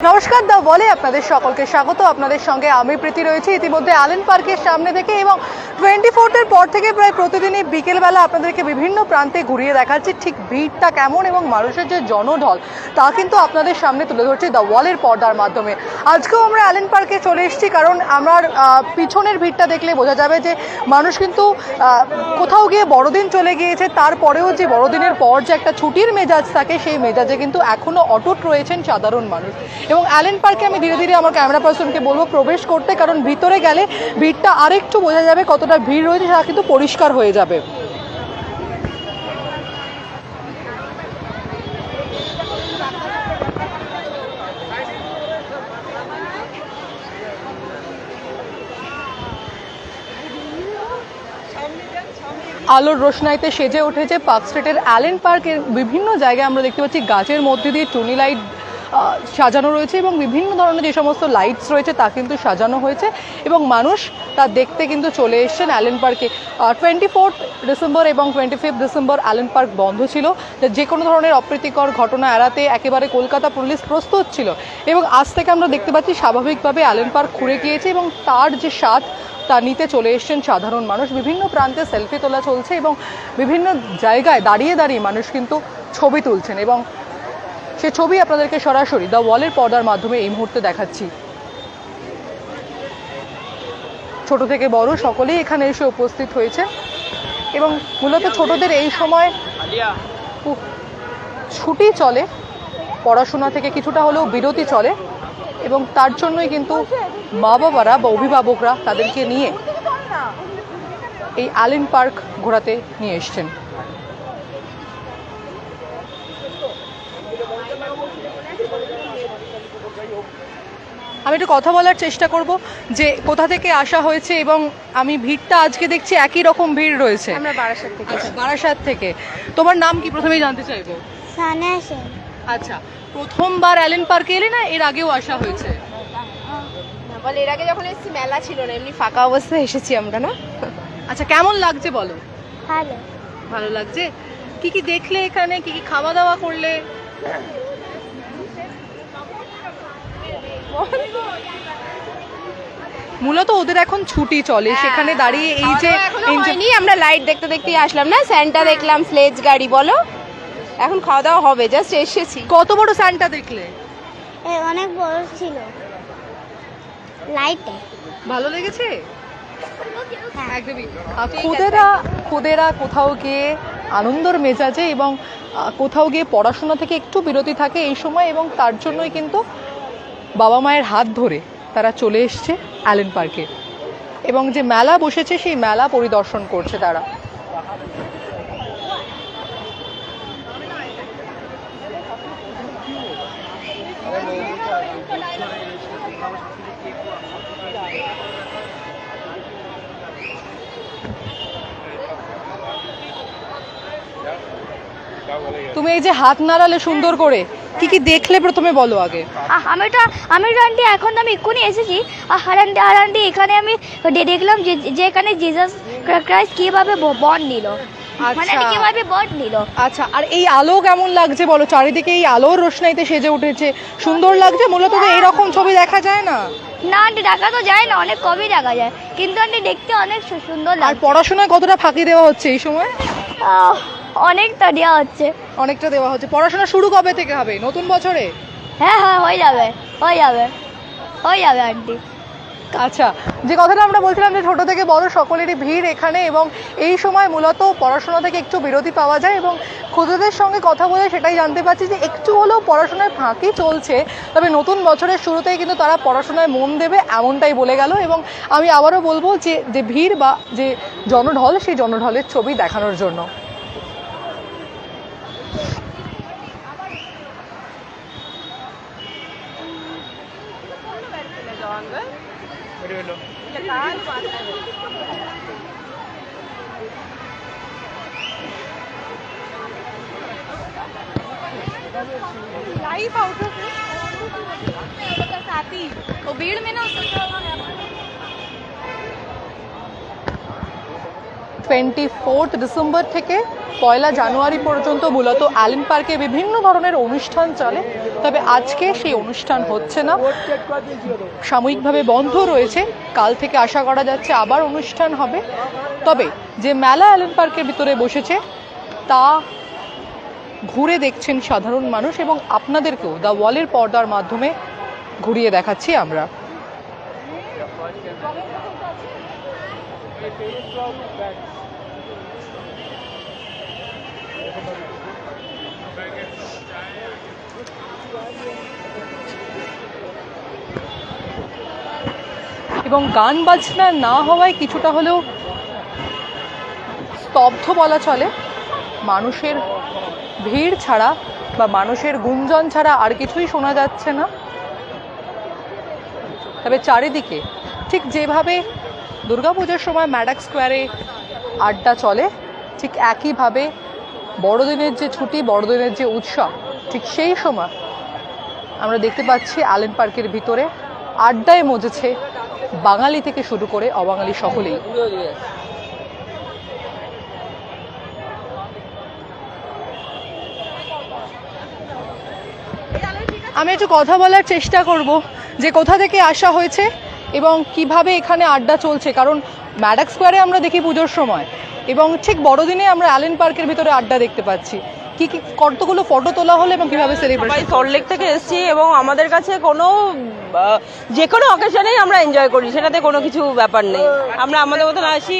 নমস্কার দা বলে আপনাদের সকলকে স্বাগত। আপনাদের সঙ্গে আমি প্রীতি রয়েছি। ইতিমধ্যে আলেন পার্কের সামনে থেকে এবং টোয়েন্টি ফোর্থের পর থেকে প্রায় প্রতিদিনই বিকেলবেলা আপনাদেরকে বিভিন্ন প্রান্তে ঘুরিয়ে দেখাচ্ছি ঠিক ভিড়টা কেমন এবং মানুষের যে জনঢল, তা কিন্তু আপনাদের সামনে তুলে ধরছি দ্য ওয়ালের পর্দার মাধ্যমে। আজকেও আমরা আলেন পার্কে চলে এসেছি কারণ আমার পিছনের ভিড়টা দেখলে বোঝা যাবে যে মানুষ কিন্তু কোথাও গিয়ে বড়দিন চলে গিয়েছে, তারপরেও যে বড়দিনের পর যে একটা ছুটির মেজাজ থাকে, সেই মেজাজে কিন্তু এখনও অটুট রয়েছেন সাধারণ মানুষ। এবং অ্যালেন পার্কে আমি ধীরে ধীরে আমার ক্যামেরা পার্সনকে বলব, প্রবেশ করতে, কারণ ভিতরে গেলে ভিড়টা আরেকটু বোঝা যাবে কতটা ভিড় রয়েছে, সেটা কিন্তু পরিষ্কার হয়ে যাবে। আলোর রোশনাইতে সেজে উঠেছে পার্ক স্ট্রিটের অ্যালেন পার্কের বিভিন্ন জায়গায় আমরা দেখতে পাচ্ছি গাছের মধ্যে দিয়ে টুনি লাইট সাজানো রয়েছে এবং বিভিন্ন ধরনের যে সমস্ত লাইটস রয়েছে তা কিন্তু সাজানো হয়েছে এবং মানুষ তা দেখতে কিন্তু চলে এসছেন অ্যালেন পার্কে। টোয়েন্টি ফোর্থ ডিসেম্বর এবং twenty fifth December Allen park বন্ধ ছিল। যা যে কোনো ধরনের অপ্রীতিকর ঘটনা এড়াতে একেবারে কলকাতা পুলিশ প্রস্তুত ছিল এবং আজ থেকে আমরা দেখতে পাচ্ছি স্বাভাবিকভাবে অ্যালেন পার্ক খুঁড়ে গিয়েছে এবং তার যে স্বাদ তা নিতে চলে এসছেন সাধারণ মানুষ। বিভিন্ন প্রান্তে সেলফি তোলা চলছে এবং বিভিন্ন জায়গায় দাঁড়িয়ে দাঁড়িয়ে মানুষ কিন্তু ছবি তুলছেন এবং সে ছবি আপনাদেরকে সরাসরি দ্য ওয়ালের পর্দার মাধ্যমে এই মুহূর্তে দেখাচ্ছি। ছোট থেকে বড় সকলেই এখানে এসে উপস্থিত হয়েছে এবং মূলত ছোটদের এই সময় ছুটি চলে, পড়াশোনা থেকে কিছুটা হলেও বিরতি চলে এবং তার জন্যই কিন্তু মা বাবারা বা অভিভাবকরা তাদেরকে নিয়ে এই আলিন পার্ক ঘোরাতে নিয়ে এসছেন। আমি একটু কথা বলার চেষ্টা করব যে কোথা থেকে আসা হয়েছে এবং আমি ভিড়টা আজকে দেখছি একই রকম ভিড় রয়েছে। আমরা বারাসাত থেকে। আচ্ছা বারাসাত থেকে। তোমার নাম কি প্রথমেই জানতে চাইব? সানা সেন। আচ্ছা প্রথমবার অ্যালেন পার্কে এলে না এর আগেও আসা হয়েছে? বল এর আগে যখন এসেছি মেলা ছিল না এমনি ফাঁকা অবস্থায় এসেছি আমরা না? আচ্ছা কেমন লাগছে বলো? ভালো। ভালো লাগছে? কি কি দেখলে এখানে? কি কি খাওয়া দাওয়া করলে? মূলত ওদের এখন ছুটি চলে সেখানে দাঁড়িয়ে এই যে হ্যাঁ। আমরা লাইট দেখতে দেখতে আসলাম না? স্যান্টা দেখলাম স্লেজ গাড়ি বলো? এখন খাওয়া দাওয়া হবে জাস্ট এসেছি। কত বড় স্যান্টা দেখলে? এ অনেক বড় ছিল। লাইটে ভালো লেগেছে? হ্যাঁ। একদমই। খুদেরা খুদেরা কোথাও গিয়ে আনন্দর মেজাজে এবং কোথাও গিয়ে পড়াশোনা থেকে একটু বিরতি থাকে এই সময় এবং তার জন্যই কিন্তু বাবা মায়ের হাত ধরে তারা চলে এসছে অ্যালেন পার্কে। এবং যে মেলা বসেছে, সেই মেলা পরিদর্শন করছে তারা। তুমি এই যে হাত নাড়ালে সুন্দর করে। কি কি দেখলে প্রথমে বলো আগে? আহ, আমি তো আমি তো আন্টি এখন তো আমি এক্ষুনি এসেছি। আর আন্টি আর এখানে আমি দে- দেখলাম যে যে এখানে জিজাস ক্রাইস্ট কীভাবে বন্ড নিল। মানে আচ্ছা। কীভাবে বন্ড নিল। আচ্ছা আর এই আলো কেমন লাগছে বলো? চারিদিকে এই আলোর রোশনাইতে সেজে উঠেছে। সুন্দর লাগছে? মূলত তো এইরকম ছবি দেখা যায় না? না আন্টি দেখা তো যায় না অনেক কমই দেখা যায়। কিন্তু আন্টি দেখতে অনেক সু- সুন্দর আর লাগছে। পড়াশোনায় কতটা ফাঁকি দেওয়া হচ্ছে এই সময়? আহ, অনেকটা দেওয়া হচ্ছে। অনেকটা দেওয়া হচ্ছে। পড়াশোনা শুরু কবে থেকে হবে? নতুন বছরে? হ্যাঁ হ্যাঁ হয়ে যাবে হয়ে যাবে হয়ে যাবে আন্টি। আচ্ছা যে কথাটা আমরা বলছিলাম যে ছোট থেকে বড় সকলেরই ভিড় এখানে এবং এই সময় মূলত পড়াশোনা থেকে একটু বিরতি পাওয়া যায় এবং খুদেদের সঙ্গে কথা বলে সেটাই জানতে পারছি যে একটু হলেও পড়াশোনায় ফাঁকি চলছে তবে নতুন বছরের শুরুতেই কিন্তু তারা পড়াশোনায় মন দেবে এমনটাই বলে গেল এবং আমি আবারও বলব যে যে ভিড় বা যে জনঢল সেই জনঢলের ছবি দেখানোর জন্য। వీళ్ళు लाइव आउट ऑफ़ साथ वो भीड़ में ना उसको টোয়েন্টি ফোর্থ ডিসেম্বর থেকে পয়লা জানুয়ারি পর্যন্ত মূলত অ্যালেন পার্কে বিভিন্ন ধরনের অনুষ্ঠান চলে, তবে আজকে সেই অনুষ্ঠান হচ্ছে না। সাময়িকভাবে বন্ধ রয়েছে, কাল থেকে আশা করা যাচ্ছে আবার অনুষ্ঠান হবে। তবে যে মেলা অ্যালেন পার্কের ভিতরে বসেছে, তা ঘুরে দেখছেন সাধারণ মানুষ এবং আপনাদেরকেও দ্য ওয়ালের পর্দার মাধ্যমে ঘুরিয়ে দেখাচ্ছি আমরা। এবং গান বাজনা না হওয়ায় কিছুটা হলেও স্তব্ধ বলা চলে। মানুষের ভিড় ছাড়া বা মানুষের গুঞ্জন ছাড়া আর কিছুই শোনা যাচ্ছে না। তবে চারিদিকে ঠিক যেভাবে দুর্গাপূজার সময় ম্যাডাক স্কোয়ারে আড্ডা চলে, ঠিক একইভাবে বড়দিনের যে ছুটি, বড়দিনের যে উৎসব, ঠিক সেই সময় আমরা দেখতে পাচ্ছি অ্যালেন পার্কের ভিতরে আড্ডায় মজেছে বাঙালি থেকে শুরু করে অবাঙালি সকলেই। আমি একটু কথা বলার চেষ্টা করব যে কোথা থেকে আসা হয়েছে এবং কীভাবে এখানে আড্ডা চলছে। কারণ ম্যাডাক স্কোয়ারে আমরা দেখি পুজোর সময় এবং ঠিক বড়দিনে আমরা অ্যালেন পার্কের ভিতরে আড্ডা দেখতে পাচ্ছি। কি কি কতগুলো ফটো তোলা হলো এবং কীভাবে সেলিব্রেশন সল্টলেক থেকে এসেছি এবং আমাদের কাছে কোনো যে কোনো অকেশনেই আমরা এনজয় করি সেটাতে কোনো কিছু ব্যাপার নেই। আমরা আমাদের মতন আসি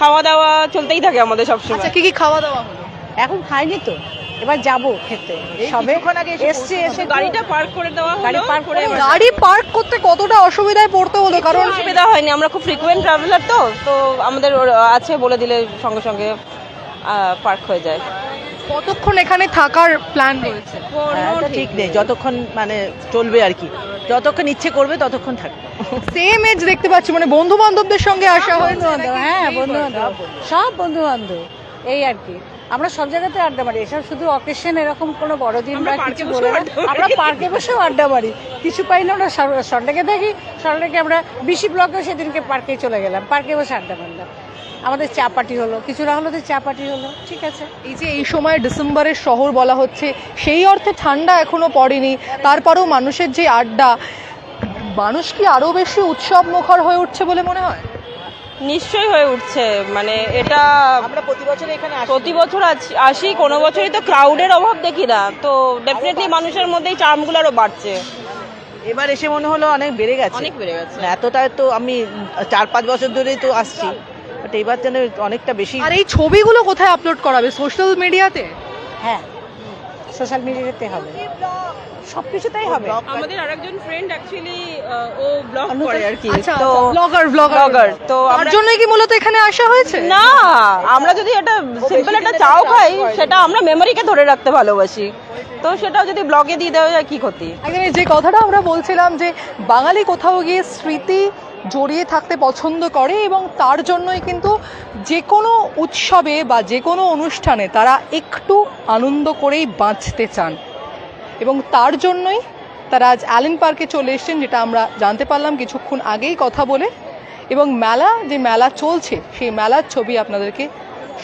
খাওয়া দাওয়া চলতেই থাকে আমাদের সবসময়। আচ্ছা কি কি খাওয়া দাওয়া হলো? এখন খাইনি তো এবার যাব খেতে সবে এসছে এসে গাড়িটা পার্ক করে দেওয়া গাড়ি park করে গাড়ি পার্ক করতে কতটা অসুবিধায় পড়তে হলো? কারণ অসুবিধা হয়নি আমরা খুব ফ্রিকোয়েন্ট ট্রাভেলার তো তো আমাদের ওর আছে বলে দিলে সঙ্গে সঙ্গে পার্ক হয়ে যায়। কতক্ষণ এখানে থাকার প্ল্যান রয়েছে? হ্যাঁ, ঠিক নেই যতক্ষণ মানে চলবে আর কি। যতক্ষণ ইচ্ছে করবে ততক্ষণ থাকবে সেম এজ দেখতে পাচ্ছি মানে বন্ধু বান্ধবদের সঙ্গে আসা হয়েছে? বান্ধব হ্যাঁ বন্ধু বান্ধব সব বন্ধু। বান্ধব এই আর কি। আমরা সব জায়গাতে আড্ডা মারি এসব শুধু অকেশন এরকম কোনো বড়দিন বা আমরা কিছু বলে না। আমরা পার্কে বসেও আড্ডা মারি। কিছু পাই না আমরা সন্ডেকে থাকি সন্ডেকে আমরা বিশি ব্লকেও সেদিনকে পার্কে চলে গেলাম। পার্কে বসে আড্ডা মারলাম। আমাদের চা পার্টি হলো কিছু না হলো তো চা পার্টি হলো ঠিক আছে। এই যে এই সময় ডিসেম্বরের শহর বলা হচ্ছে সেই অর্থে ঠান্ডা এখনও পড়েনি তারপরেও মানুষের যে আড্ডা মানুষ কি আরও বেশি উৎসব মুখর হয়ে উঠছে বলে মনে হয়? নিশ্চয়ই হয়ে উঠছে মানে এটা আমরা প্রতি বছর এখানে প্রতি বছর আছি- আসি কোনো বছরই তো ক্রাউডের অভাব দেখি না তো ডেফিনেটলি মানুষের মধ্যেই চার্মগুলো আরও বাড়ছে। এবার এসে মনে হলো অনেক বেড়ে গেছে। অনেক বেড়ে গেছে। না, এতটা তো আমি চার পাঁচ বছর ধরেই তো আসছি। বাট এবার যেন অনেকটা বেশি আর এই ছবিগুলো কোথায় আপলোড করাবে? সোশ্যাল মিডিয়াতে হ্যাঁ সোশ্যাল মিডিয়াতে হবে। সব কিছুতেই হবে আমাদের আরেকজন ফ্রেন্ড অ্যাকচুয়ালি ও ব্লগ করে আর কি। আচ্ছা তো ব্লগার ব্লগার ব্লগার তো তার আমরা জন্যই কি মূলত এখানে আসা হয়েছে? না আমরা যদি একটা সিম্পল একটা চাও খাই সেটা আমরা মেমোরিকে ধরে রাখতে ভালোবাসি। তো সেটাও যদি ব্লগে দিয়ে দেওয়া যায় কি ক্ষতি? যে কথাটা আমরা বলছিলাম যে বাঙালি কোথাও গিয়ে স্মৃতি জড়িয়ে থাকতে পছন্দ করে এবং তার জন্যই কিন্তু যে কোনো উৎসবে বা যে কোনো অনুষ্ঠানে তারা একটু আনন্দ করেই বাঁচতে চান। এবং তার জন্যই তারা আজ অ্যালেন পার্কে চলে এসেছেন, যেটা আমরা জানতে পারলাম কিছুক্ষণ আগেই কথা বলে। এবং মেলা, যে মেলা চলছে, সেই মেলার ছবি আপনাদেরকে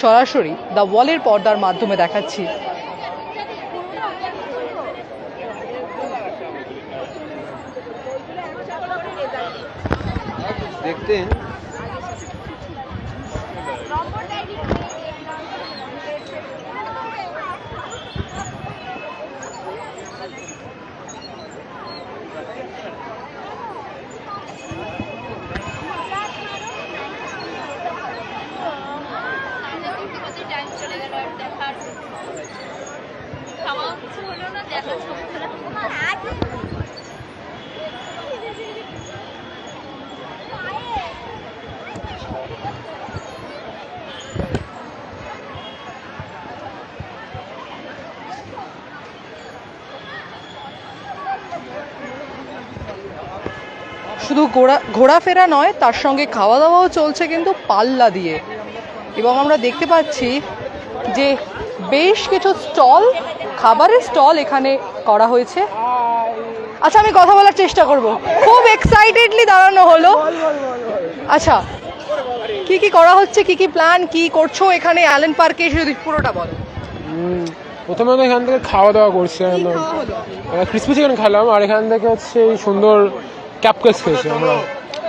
সরাসরি দ্য ওয়ালের পর্দার মাধ্যমে দেখাচ্ছি। देखते हैं। শুধু ঘোরা ঘোরাফেরা নয় তার সঙ্গে খাওয়া দাওয়াও চলছে কিন্তু পাল্লা দিয়ে। এবং আমরা দেখতে পাচ্ছি যে বেশ কিছু স্টল খাবারের স্টল এখানে করা হয়েছে। আচ্ছা আমি কথা বলার চেষ্টা করব। খুব এক্সাইটেডলি দাঁড়ানো হলো। আচ্ছা কি কি করা হচ্ছে কি কি প্ল্যান কি করছ এখানে? অ্যালেন পার্কে এসে যদি পুরোটা বলো। প্রথমে তো এখান থেকে খাওয়া দাওয়া করছি ক্রিসপি চিকেন খেলাম আর এখান থেকে হচ্ছে এই সুন্দর ক্যাপকেস খেয়েছি আমরা।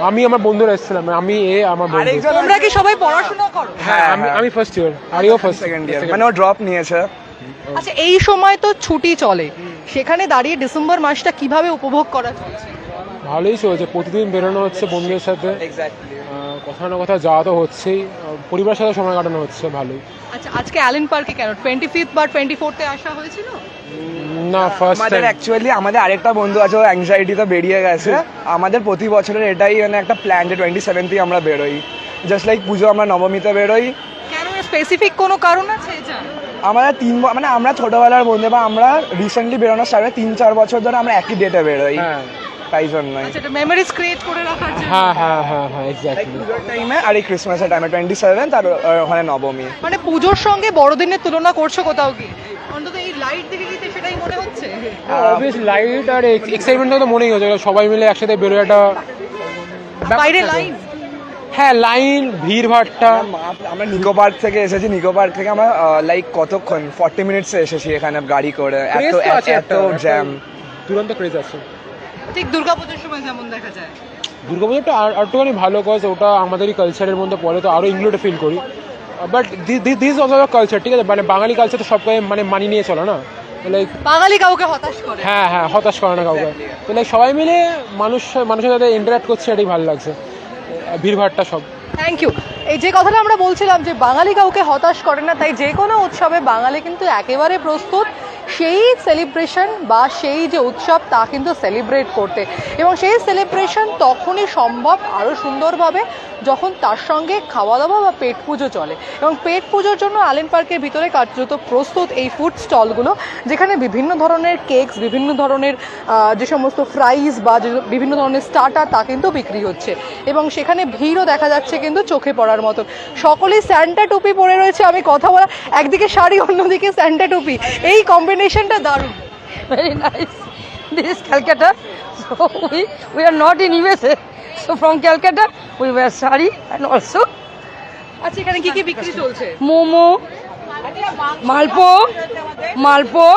আমি আমার বন্ধুরা এসেছিলাম আমি এ আমার বন্ধু। তোমরা কি সবাই পড়াশোনা করো? হ্যাঁ আমি আমি ফার্স্ট ইয়ার আর ইও ফার্স্ট সেকেন্ড ইয়ার মানে ও ড্রপ নিয়েছে। আচ্ছা এই সময় তো ছুটি চলে। সেখানে দাঁড়িয়ে ডিসেম্বর মাসটা কীভাবে উপভোগ করা চলছে? ভালোই চলছে প্রতিদিন বেরোনো হচ্ছে বন্ধুদের সাথে। কোথাও না কোথাও যাওয়া তো হচ্ছেই। পরিবারের সাথে সময় কাটানো হচ্ছে ভালোই। আচ্ছা আজকে অ্যালেন পার্কে কেন? টোয়েন্টি ফিফথ বা টোয়েন্টি ফোর্থে আসা হয়েছিল? না ফার্স্ট আমাদের অ্যাকচুয়ালি আমাদের আরেকটা বন্ধু আছে ও অ্যাংজাইটিতে বেরিয়ে গেছে। আমাদের প্রতি বছরের এটাই মানে একটা প্ল্যান যে টোয়েন্টি সেভেন্থেই আমরা বেরোই। জাস্ট লাইক পুজো আমরা নবমীতে বেরোই। কেন স্পেসিফিক কোনো কারণ আছে এটা আমাদের তিন ব- মানে আমরা ছোটবেলার বন্ধু বা আমরা রিসেন্টলি বেরোনো স্টার্ট তিন চার বছর ধরে আমরা একই ডেটে বেরোই। হ্যাঁ। তাই জন্যই। আচ্ছা মেমোরিজ ক্রিয়েট করে রাখার জন্য। হ্যাঁ হ্যাঁ হ্যাঁ হ্যাঁ এক্স্যাক্টলি পুজোর টাইমে আর এই ক্রিসমাসের টাইমে টোয়েন্টি সেভেন্থ আর ওখানে নবমী। মানে পুজোর সঙ্গে বড়দিনের তুলনা করছ কোথাও কি? অন্তত এই লাইট দেখে কি মনে হচ্ছে? অবভিয়াস লাইট আর এক্সাইটমেন্ট তো মনেই হচ্ছে সবাই মিলে একসাথে বেরোয় একটা বাইরে লাইন হ্যাঁ লাইন ভিড় ভাড়টা। আমরা নিকো পার্ক থেকে এসেছি নিকো পার্ক থেকে আমরা লাইক কতক্ষণ? ফর্টি মিনিটসে এসেছি এখানে গাড়ি করে এত তো এত জ্যাম দুরন্ত ক্রেজ আছে। ঠিক দুর্গাপুজোর সময় যেমন দেখা যায়। দুর্গাপুজোটা আর একটুখানি ভালো কজ ওটা আমাদেরই কালচারের মধ্যে পড়ে তো আরও ইনক্লুড ফিল করি। বাট দিস অফ কালচার ঠিক আছে? মানে বাঙালি কালচার তো সবকে মানে মানিয়ে নিয়ে চলে না? লাইক বাঙালি কাউকে হতাশ করে। হ্যাঁ হ্যাঁ হতাশ করে না কাউকে। তো লাইক সবাই মিলে মানুষ মানুষের সাথে ইন্টারাক্ট করছে এটাই ভালো লাগছে। ভিড়ভাড়টা সব। থ্যাংক ইউ এই যে কথাটা আমরা বলছিলাম যে বাঙালি কাউকে হতাশ করে না তাই যে কোনো উৎসবে বাঙালি কিন্তু একেবারে প্রস্তুত। সেই সেলিব্রেশন বা সেই যে উৎসব তা কিন্তু সেলিব্রেট করতে। এবং সেই সেলিব্রেশন তখনই সম্ভব আরও সুন্দরভাবে যখন তার সঙ্গে খাওয়া দাওয়া বা পেট পুজো চলে। এবং পেট পুজোর জন্য আলেন পার্কের ভিতরে কার্যত প্রস্তুত এই ফুড স্টলগুলো যেখানে বিভিন্ন ধরনের কেকস বিভিন্ন ধরনের যে সমস্ত ফ্রাইজ বা বিভিন্ন ধরনের স্টার্টার তা কিন্তু বিক্রি হচ্ছে। এবং সেখানে ভিড়ও দেখা যাচ্ছে কিন্তু চোখে পড়ার মতো। সকলেই স্যান্টা টুপি পরে রয়েছে, আমি কথা বলা একদিকে শাড়ি, অন্যদিকে স্যান্টা টুপি। এই কম্বিনেশনটা দারুণ। Very nice this is Calcutta so we we are not in US so from Calcutta we wear sari and also আচ্ছা এখানে কী কী বিক্রি চলছে? Momo malpua malpua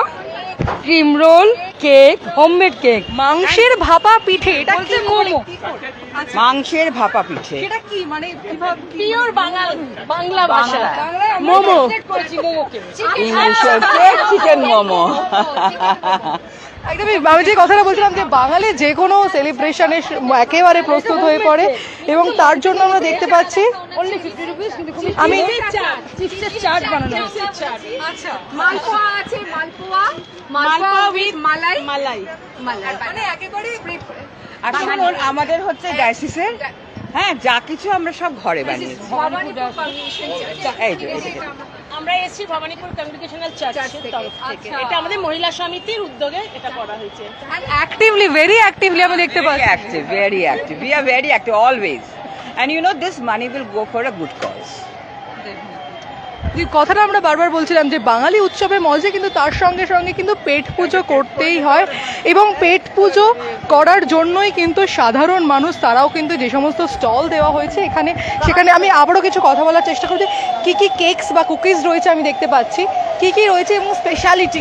cream roll cake homemade cake মাংসের ভাপা পিঠে এটা কি মোমো? মাংসের ভাপা পিঠে। এটা কি? মানে কীভাবে বাঙাল বাংলা ভাষা মোমো। ইংলিশের কেক চিকেন মোমো। একদমই আমি যে কথাটা বলছিলাম যে বাঙালি যে কোনো সেলিব্রেশনে একেবারে প্রস্তুত হয়ে পড়ে এবং তার জন্য আমরা দেখতে পাচ্ছি আমি চাট। বানানো আচ্ছা মালপোয়া আছে মালপোয়া মালপোয়া উইথ মালাই। মালাই। মানে একেবারে আর শুনুন আমাদের হচ্ছে ডায়াসিসের হ্যাঁ যা কিছু আমরা সব ঘরে বানিয়েছি। এই যে, আমরা এসেছি ভবানীপুর কমিউনিকেশনাল চার্চের তরফ থেকে। এটা আমাদের মহিলা সমিতির উদ্যোগে এটা করা হয়েছে। অ্যাক্টিভলি ভেরি অ্যাক্টিভলি আমি দেখতে Very পাচ্ছি। active, very active. We are very active always. And you know, this money will go for a good cause. যে কথাটা আমরা বারবার বলছিলাম যে বাঙালি উৎসবে মজা কিন্তু তার সঙ্গে সঙ্গে কিন্তু পেট পুজো করতেই হয় এবং পেট পুজো করার জন্যই কিন্তু সাধারণ মানুষ তারাও কিন্তু যে সমস্ত স্টল দেওয়া হয়েছে এখানে, সেখানে আমি আবারও কিছু কথা বলার চেষ্টা করছি। কি কি কেকস বা কুকিজ রয়েছে আমি দেখতে পাচ্ছি। কি কি রয়েছে এবং স্পেশালিটি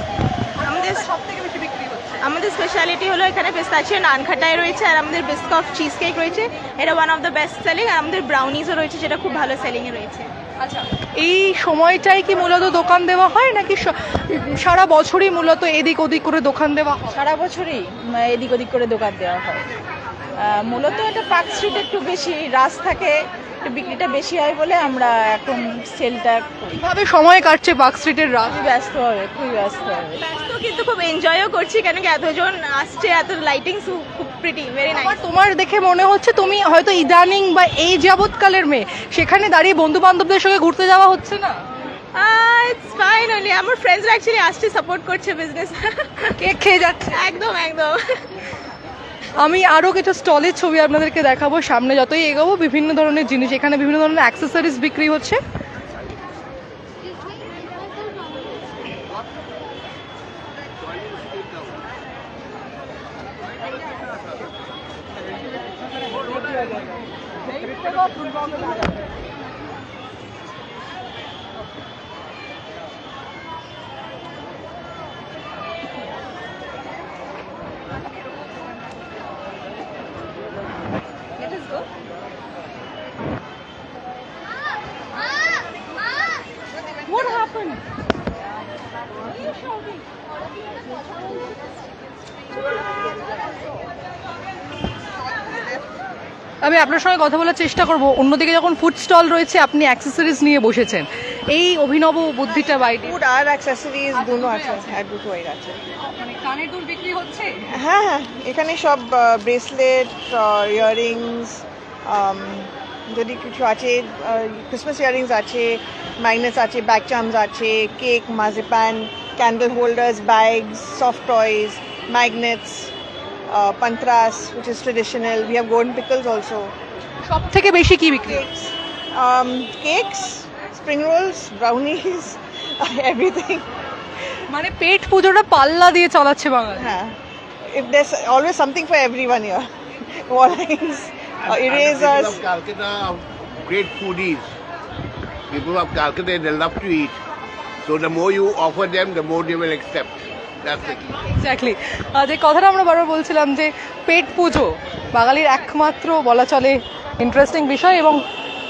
আমাদের সব থেকে বেশি বিক্রি হচ্ছে। আমাদের স্পেশালিটি হলো এখানে পেস্তাচিও নান খাটাই রয়েছে আর আমাদের বিস্কফ চিজ কেক রয়েছে। এটা one of the best selling আর আমাদের ব্রাউনিজও রয়েছে যেটা খুব ভালো সেলিংয়ে রয়েছে। এই সময়টাই কি মূলত দোকান দেওয়া হয় নাকি সারা বছরই মূলত এদিক ওদিক করে দোকান দেওয়া হয়? সারা বছরই এদিক ওদিক করে দোকান দেওয়া হয়। মূলত এটা পার্ক স্ট্রিট একটু বেশি রাস থাকে একটু বিক্রিটা বেশি হয় বলে আমরা এখন সেলটা কীভাবে সময় কাটছে পার্ক স্ট্রিটের রাত ব্যস্ত হবে খুবই ব্যস্ত হবে। ব্যস্ত কিন্তু খুব এনজয়ও করছি কেন কি এতজন আসছে এত লাইটিংস খুব প্রিটি ভেরি আমার নাইস তোমার দেখে মনে হচ্ছে তুমি হয়তো ইদানিং বা এই যাবৎকালের মেয়ে। সেখানে দাঁড়িয়ে বন্ধু বান্ধবদের সঙ্গে ঘুরতে যাওয়া হচ্ছে না? ইটস ফাইন অনলি আমার ফ্রেন্ডসরা অ্যাকচুয়ালি আসছে সাপোর্ট করছে বিজনেস কেক খেয়ে যাচ্ছে? একদম একদম। আমি আরও কিছু স্টলের ছবি আপনাদেরকে দেখাবো। সামনে যতই এগোবো বিভিন্ন ধরনের জিনিস এখানে বিভিন্ন ধরনের অ্যাক্সেসরিজ বিক্রি হচ্ছে। আমি আপনার সঙ্গে কথা বলার চেষ্টা করব। অন্যদিকে যখন ফুড স্টল রয়েছে আপনি অ্যাক্সেসরিজ নিয়ে বসেছেন। এই অভিনব বুদ্ধিটা বাইরে ফুড আর অ্যাক্সেসরিজ দুটো আছে হ্যাঁ দুটোই আছে। মানে কানের দুল বিক্রি হচ্ছে? হ্যাঁ হ্যাঁ এখানে সব ব্রেসলেট ইয়াররিংস যদি কিছু আছে ক্রিসমাস ইয়ারিংস আছে ম্যাগনেস আছে ব্যাক চামস আছে cake marzipan candle holders bags soft toys magnets পান্ত্রাস which is traditional we have golden pickles also সব থেকে বেশি কি বিক্রি? Cakes cakes spring rolls brownies everything মানে পেট পুজোটা পাল্লা দিয়ে চলাচ্ছে বাঙালি। হ্যাঁ। If there's always something for every one year world erasers. People of Calcutta are great foodies. People of Calcutta, they love to eat. So the more you offer them, the more they will accept. Exactly যে কথাটা আমরা বারবার বলছিলাম যে পেট পুজো বাঙালির একমাত্র বলা চলে ইন্টারেস্টিং বিষয় এবং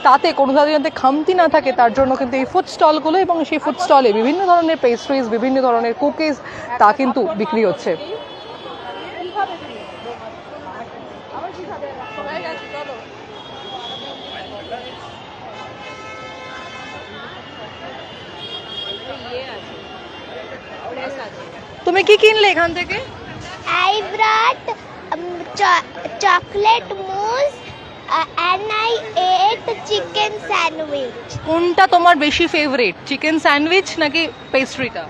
তাতে কোনো ধরনের যাতে খামতি না থাকে তার জন্য কিন্তু এই ফুড স্টলগুলো এবং সেই ফুড স্টলে বিভিন্ন ধরনের পেস্ট্রিজ বিভিন্ন ধরনের কুকিজ তা কিন্তু বিক্রি হচ্ছে তুমি কি কিনলে এখান থেকে I brought um, cho- chocolate mousse uh, and I ate chicken sandwich. কোনটা তোমার বেশি ফেভারিট চিকেন স্যান্ডউইচ নাকি পেস্ট্রিটা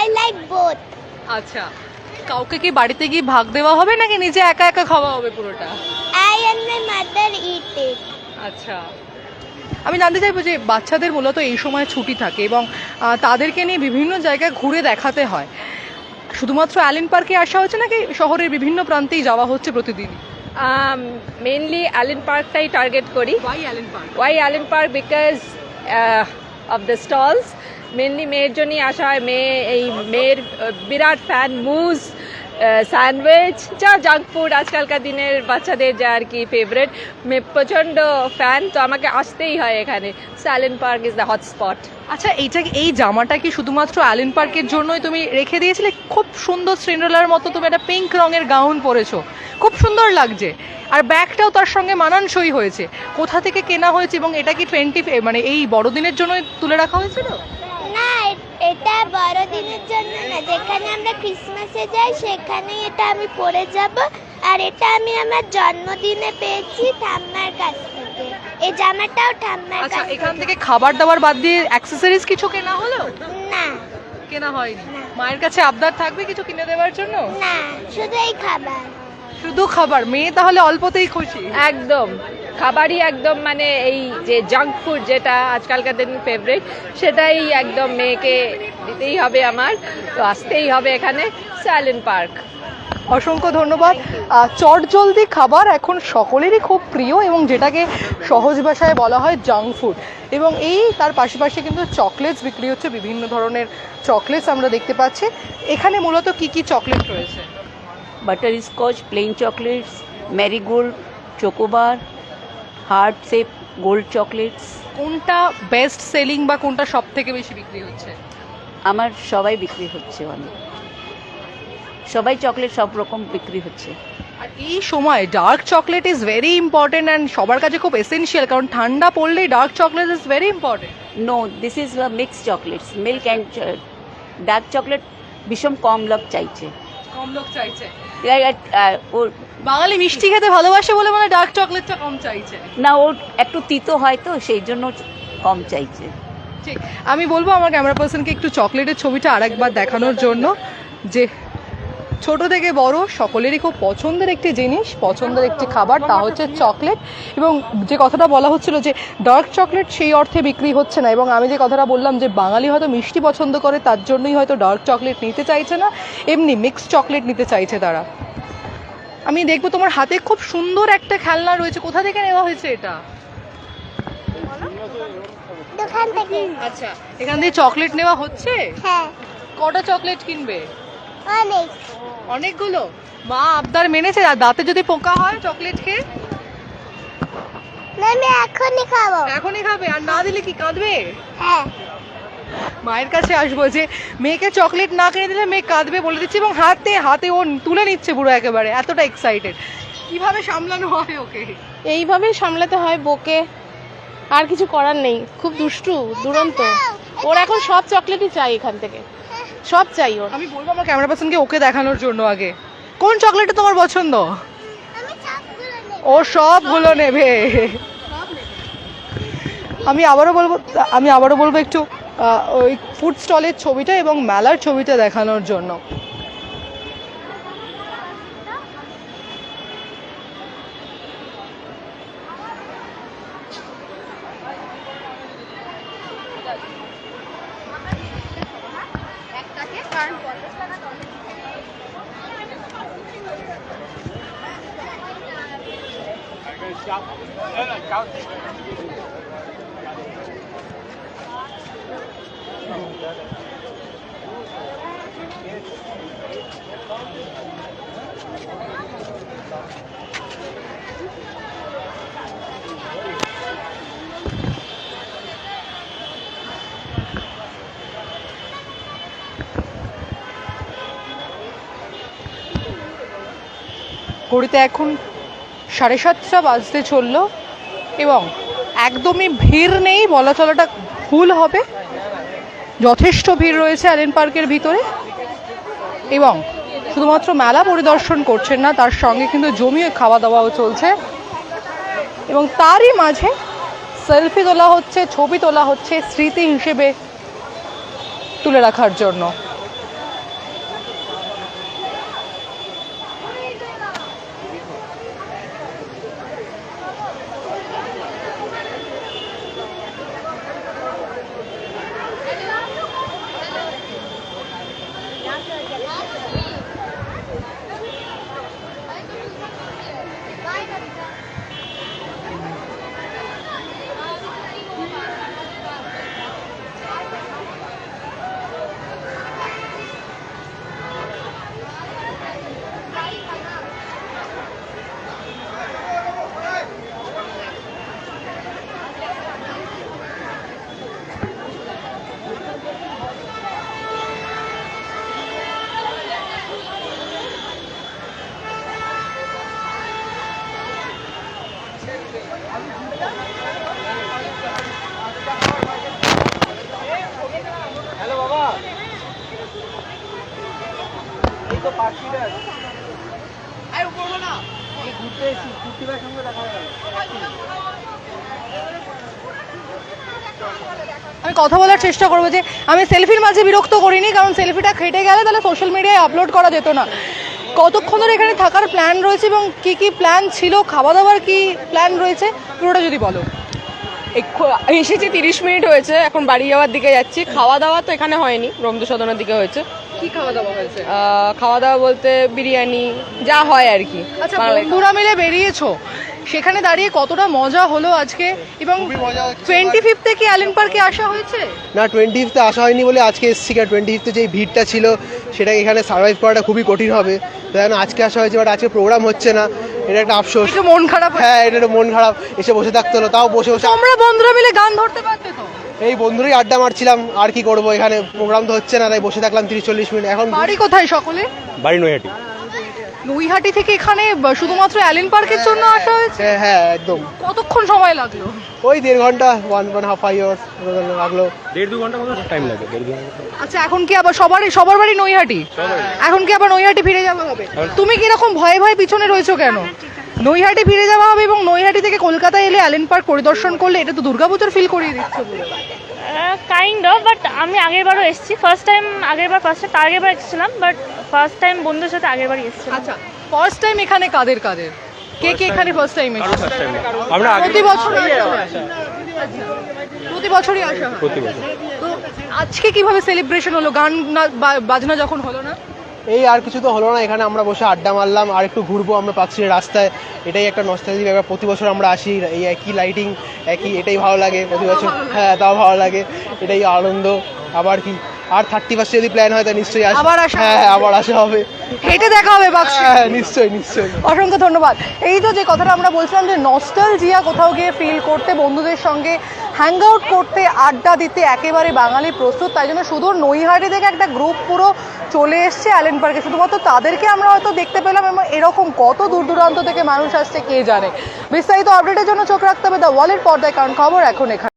I like both. আচ্ছা কাউকে কি বাড়িতে গিয়ে ভাগ দেওয়া হবে নাকি নিজে একা একা খাওয়া হবে পুরোটা I and my mother eat it. আচ্ছা আমি জানতে চাইব যে বাচ্চাদের মূলত এই সময় ছুটি থাকে এবং তাদেরকে নিয়ে বিভিন্ন জায়গায় ঘুরে দেখাতে হয়। শুধুমাত্র অ্যালিন পার্কে আসা হচ্ছে নাকি শহরের বিভিন্ন প্রান্তেই যাওয়া হচ্ছে প্রতিদিন? মেনলি অ্যালিন পার্কটাই টার্গেট করি। Why Allen park? Why Allen park? Because of the stalls mainly মেয়ের জন্যই আসা হয়। মেয়ে এই মেয়ের বিরাট ফ্যান মুজ স্যান্ডউইচ, যা জাঙ্ক ফুড আজকালকার দিনের বাচ্চাদের যা আর কি ফেভারেট প্রচণ্ড ফ্যান তো আমাকে আসতেই হয় এখানে। Allen park is the hotspot আচ্ছা এইটা এই জামাটা কি শুধুমাত্র অ্যালেন পার্কের জন্যই তুমি রেখে দিয়েছিলে? খুব সুন্দর সিন্ড্রেলার মতো তুমি একটা পিঙ্ক রঙের গাউন পরেছো। খুব সুন্দর লাগছে। আর ব্যাগটাও তার সঙ্গে মানানসই হয়েছে। কোথা থেকে কেনা হয়েছে এবং এটা কি টোয়েন্টি মানে এই বড়দিনের জন্যই তুলে রাখা হয়েছিল? না এটা বড়দিনের জন্য না যেখানে আমরা ক্রিসমাসে যাই সেখানেই এটা আমি পরে যাব। আর এটা আমি আমার জন্মদিনে পেয়েছি ঠাম্মার কাছ থেকে। এই জামাটাও ঠাম্মার আচ্ছা কাছ এখান থেকে। খাবার দাবার বাদ দিয়ে অ্যাক্সেসরিজ কিছু কেনা হলো? না। কেনা হয়নি। মায়ের কাছে আবদার থাকবে কিছু কিনে দেওয়ার জন্য? না শুধু এই খাবার। শুধু খাবার মেয়ে তাহলে অল্পতেই খুশি। একদম। খাবারই একদম মানে এই যে জাঙ্ক ফুড যেটা আজকালকার দিন ফেভারিট সেটাই একদম মেয়েকে দিতেই হবে আমার তো আসতেই হবে এখানে স্যালেন পার্ক। অসংখ্য ধন্যবাদ। চটজলদি খাবার এখন সকলেরই খুব প্রিয় এবং যেটাকে সহজ ভাষায় বলা হয় জাঙ্ক ফুড এবং এই তার পাশাপাশি কিন্তু চকলেটস বিক্রি হচ্ছে বিভিন্ন ধরনের চকলেটস আমরা দেখতে পাচ্ছি। এখানে মূলত কি কি চকলেট রয়েছে? butterscotch plain chocolates Marigold chocobar heart shape gold chocolates কোনটা বেস্ট সেলিং বা কোনটা সব থেকে বেশি বিক্রি হচ্ছে আমার সবাই বিক্রি হচ্ছে অনেক সবাই চকলেট সব রকম বিক্রি হচ্ছে আর এই সময় dark chocolate is very important and সবার কাছে খুব এসেনশিয়াল কারণ ঠান্ডা পড়লেই dark chocolate is very important no this is mix chocolates milk and dark chocolate ভীষণ কম লোক চাইছে কম লোক চাইছে এবার, আহ, ওর বাঙালি মিষ্টি খেতে ভালোবাসে বলে মানে ডার্ক চকলেটটা কম চাইছে। না ওর একটু তিতো হয় তো সেই জন্য কম চাইছে। ঠিক আমি বলব আমার ক্যামেরা পার্সনকে একটু চকলেটের ছবিটা আরেকবার দেখানোর জন্য যে ছোট থেকে বড় সকলেরই খুব পছন্দের একটি জিনিস পছন্দের একটি খাবার তা হচ্ছে চকলেট। এবং যে কথাটা বলা হচ্ছিল যে ডার্ক চকলেট সেই অর্থে বিক্রি হচ্ছে না এবং আমি যে কথাটা বললাম যে বাঙালি হয়তো মিষ্টি পছন্দ করে তার জন্যই হয়তো ডার্ক চকলেট নিতে চাইছে না এমনি মিক্সড চকলেট নিতে চাইছে তারা। আমি দেখব তোমার হাতে খুব সুন্দর একটা খেলনা রয়েছে কোথা থেকে নেওয়া হয়েছে এটা? আচ্ছা এখান থেকে চকলেট নেওয়া হচ্ছে? হ্যাঁ। কটা চকলেট কিনবে? অনেক। অনেকগুলো? মা আবদার মেনেছে আর দাঁতে যদি পোকা হয় চকলেট খেয়ে? না আমি এখনই খাব। এখনই খাবে? আর না দিলে কি কাঁদবে? হ্যাঁ। মায়ের কাছে আসব যে মেয়েকে চকলেট না কিনে দিলে মেয়ে কাঁদবে বলে দিচ্ছে এবং হাতে হাতে ও তুলে নিচ্ছে পুরো একেবারে এতটা এক্সাইটেড কীভাবে সামলানো হয় ওকে? এইভাবেই সামলাতে হয় বকে আর কিছু করার নেই। খুব দুষ্টু দুরন্ত। ওর এখন সব চকলেটই চাই এখান থেকে। সব চাই ওর। আমি বলব আমার ক্যামেরা পার্সনকে ওকে দেখানোর জন্য আগে। কোন চকলেটটা তোমার পছন্দ? আমি সবগুলো নেব। ও সবগুলো নেবে। আমি আবারও বলব আমি আবারও বলব একটু ওই ফুড স্টলের ছবিটা এবং মেলার ছবিটা দেখানোর জন্য। ঘড়িতে এখন সাড়ে সাতটা বাজতে চলল এবং একদমই ভিড় নেই, বলা চলাটা ভুল হবে। যথেষ্ট ভিড় রয়েছে অ্যালেন পার্কের ভিতরে এবং শুধুমাত্র মেলা পরিদর্শন করছেন না, তার সঙ্গে কিন্তু জমিয়ে খাওয়া দাওয়াও চলছে এবং তারই মাঝে সেলফি তোলা হচ্ছে, ছবি তোলা হচ্ছে, স্মৃতি হিসেবে তুলে রাখার জন্য। আমি কথা বলার চেষ্টা করব যে আমি সেলফির মাঝে বিরক্ত করিনি কারণ সেলফিটা খেটে গেলে তাহলে সোশ্যাল মিডিয়ায় আপলোড করা যেত না। কতক্ষণ ধরে এখানে থাকার প্ল্যান রয়েছে এবং কি কি প্ল্যান ছিল খাওয়া দাওয়ার কি প্ল্যান রয়েছে পুরোটা যদি বলো। এসেছি তিরিশ মিনিট হয়েছে এখন বাড়ি যাওয়ার দিকে যাচ্ছি। খাওয়া দাওয়া তো এখানে হয়নি রমদু সদনের দিকে হয়েছে। কি খাওয়া দাওয়া হয়েছে? খাওয়া দাওয়া বলতে বিরিয়ানি যা হয় আর কি। আচ্ছা বন্ধুরা মিলে বেরিয়েছো। সেখানে দাঁড়িয়ে কতটা মজা হলো আজকে? এবং টোয়েন্টি ফিফথে কি অ্যালেন পার্কে আসা হয়েছে? না টোয়েন্টি ফিফতে আসা হয়নি বলে আজকে এসেছি কারণ টোয়েন্টি ফিফতে যে ভিড়টা ছিল সেটা এখানে সার্ভাইভ করাটা খুবই কঠিন হবে। তাই আজকে আসা হয়েছে বাট আজকে প্রোগ্রাম হচ্ছে না। এটা একটা আফসোস। মন খারাপ হ্যাঁ এটা একটু মন খারাপ। এসে বসে থাকতে হলো তাও বসে বসে আমরা বন্ধুরা মিলে গান ধরতে পারতে তো? এই বন্ধুরাই আড্ডা মারছিলাম আর কি করব এখানে? প্রোগ্রাম তো হচ্ছে না তাই বসে থাকলাম তিরিশ চল্লিশ মিনিট। এখন বাড়ি কোথায় সকলে? বাড়ি নৈহাটি। নৈহাটি থেকে এখানে শুধুমাত্র অ্যালেন পার্কের জন্য আসা হয়েছে? হ্যাঁ হ্যাঁ একদম। কতক্ষণ সময় লাগল? ওই দেড় ঘণ্টা one one half five hours লাগল। আচ্ছা এখন কি আবার সবারই সবার বাড়ি নৈহাটি? এখন কি আবার নৈহাটি ফিরে যাওয়া হবে? তুমি কি রকম ভয়ে ভয়ে পিছনে রয়েছো কেন? নৈহাটি ফিরে যাওয়া হবে এবং নৈহাটি থেকে কলকাতায় এলে অ্যালেন পার্ক পরিদর্শন করলে এটা তো দুর্গাপুজোর ফিল করিয়ে দিচ্ছে। কাইন্ড অফ বাট আমি আগেরবারও এসেছি। ফার্স্ট টাইম আগেরবার ফার্স্ট তার আগেরবার এসেছিলাম বাট ফার্স্ট টাইম বন্ধুর সাথে আগের বারই এসেছিলাম। আচ্ছা ফার্স্ট টাইম এখানে কাদের কাদের? কে কে এখানে ফার্স্ট টাইম এসেছে? আমরা প্রতি বছর প্রতি বছরই আসা বছর। তো আজকে কীভাবে সেলিব্রেশন হলো? গান বা- বাজনা যখন হলো না? এই আর কিছু তো হলো না, এখানে আমরা বসে আড্ডা মারলাম, আর একটু ঘুরবো, আমরা পাচ্ছি রাস্তায়। এটাই একটা নস্টালজি ব্যাপার। প্রতি বছর আমরা আসি, এই একই লাইটিং একই, এটাই ভালো লাগে। প্রতি বছর হ্যাঁ তাও ভালো লাগে। এটাই আনন্দ। আবার কি? আর থার্টি ফার্স্টে যদি প্ল্যান হয় তা নিশ্চয়ই আসবে। আবার আসা হ্যাঁ হ্যাঁ আবার আসা হবে। হেঁটে দেখা হবে বাক্স। হ্যাঁ নিশ্চয়ই নিশ্চয়ই। অসংখ্য ধন্যবাদ। এই তো যে কথাটা আমরা বলছিলাম যে নস্টালজিয়া কোথাও গিয়ে ফিল করতে বন্ধুদের সঙ্গে হ্যাং আউট করতে আড্ডা দিতে একেবারে বাঙালি প্রস্তুত। তাই জন্য শুধু নৈহাটি থেকে একটা গ্রুপ পুরো চলে এসছে অ্যালেন পার্কে শুধুমাত্র তাদেরকে আমরা হয়তো দেখতে পেলাম এবং এরকম কত দূর দূরান্ত থেকে মানুষ আসছে কে জানে? বিস্তারিত আপডেটের জন্য চোখ রাখতে হবে দ্য ওয়ালের পর্দায় কারণ খবর এখন এখানে।